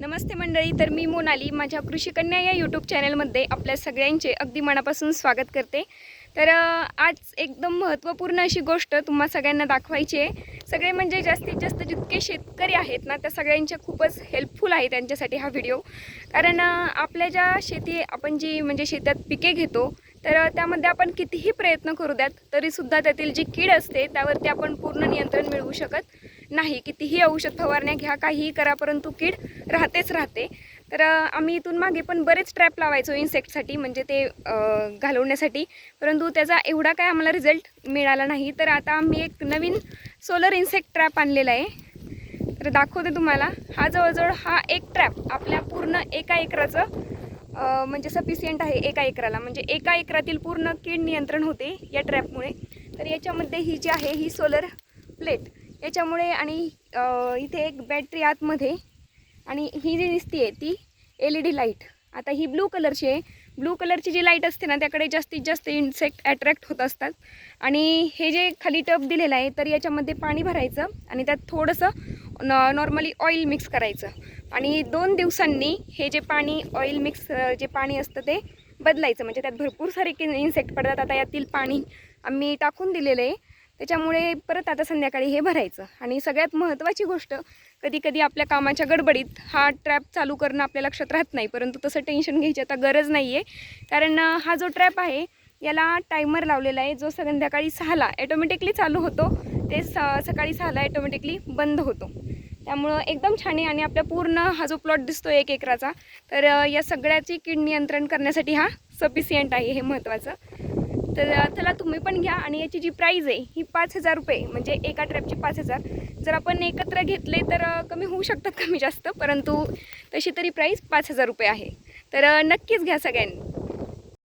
नमस्ते मंडळी तर मी मोनाली माझ्या कृषीकन्या या यूट्यूब चॅनलमध्ये आपल्या सगळ्यांचे अगदी मनापासून स्वागत करते. तर आज एकदम महत्त्वपूर्ण अशी गोष्ट तुम्हा सगळ्यांना दाखवायची आहे. सगळे म्हणजे जास्तीत जास्त जितके शेतकरी आहेत ना त्या सगळ्यांच्या खूपच हेल्पफुल आहे त्यांच्यासाठी हा व्हिडिओ कारण आपल्या ज्या शेती आपण जी म्हणजे शेतात पिके घेतो तर त्यामध्ये आपण कितीही प्रयत्न करू द्यात तरीसुद्धा त्यातील जी कीड असते त्यावरती आपण पूर्ण नियंत्रण मिळवू शकत. नाही कितीही औषध फवारण्या घ्या काहीही करा परंतु कीड राहतेच राहते. तर आम्ही इथून मागे पण बरेच ट्रॅप लावायचो इन्सेक्टसाठी म्हणजे ते घालवण्यासाठी. परंतु त्याचा एवढा काय आम्हाला रिझल्ट मिळाला नाही. तर आता आम्ही एक नवीन सोलर इन्सेक्ट ट्रॅप आणलेला आहे. तर दाखवते तुम्हाला. हा जवळजवळ हा एक ट्रॅप आपल्या पूर्ण एका एकराचं म्हणजे सफिशियंट आहे एका एकराला. म्हणजे एका एकरातील पूर्ण कीड नियंत्रण होते या ट्रॅपमुळे तर याच्यामध्ये ही जी आहे ही सोलर प्लेट याच्यामुळे आणि इथे एक बॅटरी आतमध्ये आणि ही जी दिसते आहे ती एल ई डी लाइट आता ही ब्लू कलरची आहे. ब्लू कलरची जी लाइट असते ना त्याकडे जास्तीत जास्त इन्सेक्ट अट्रॅक्ट होत असतात. आणि हे जे खाली टब दिलेलं आहे तर याच्यामध्ये पाणी भरायचं आणि त्यात थोडंसं न नॉर्मली ऑइल मिक्स करायचं. आणि दोन दिवसांनी हे जे पाणी ऑइल मिक्स जे पाणी असतं ते बदलायचं. म्हणजे त्यात भरपूर सारे इन्सेक्ट पडतात. आता यातील पाणी आम्ही टाकून दिलेलं आहे. त्याच्यामुळे परत आता संध्याकाळी हे भरायचं. आणि सगळ्यात महत्त्वाची गोष्ट कधी कधी आपल्या कामाच्या गडबडीत हा ट्रॅप चालू करणं आपल्या लक्षात राहत नाही परंतु तसं टेन्शन घ्यायची आता गरज नाही आहे कारण हा जो ट्रॅप आहे याला टायमर लावलेला आहे जो संध्याकाळी सहाला ॲटोमॅटिकली चालू होतो ते स सकाळी सहाला ॲटोमॅटिकली बंद होतो. त्यामुळं एकदम छान आहे आणि आपल्या पूर्ण हा जो प्लॉट दिसतो एक एकराचा तर या सगळ्याची कीड नियंत्रण करण्यासाठी हा सफिशियंट आहे हे महत्त्वाचं. तर त्याला चला तुम्ही पण घ्या आणि याची जी प्राईज आहे ही पाच हजार रुपये म्हणजे एका ट्रॅपची पाच हजार. जर आपण एकत्र घेतले तर कमी होऊ शकतात कमी जास्त. परंतु तशी तरी प्राईज पाच हजार रुपये आहे. तर नक्कीच घ्या सगळ्यांनी.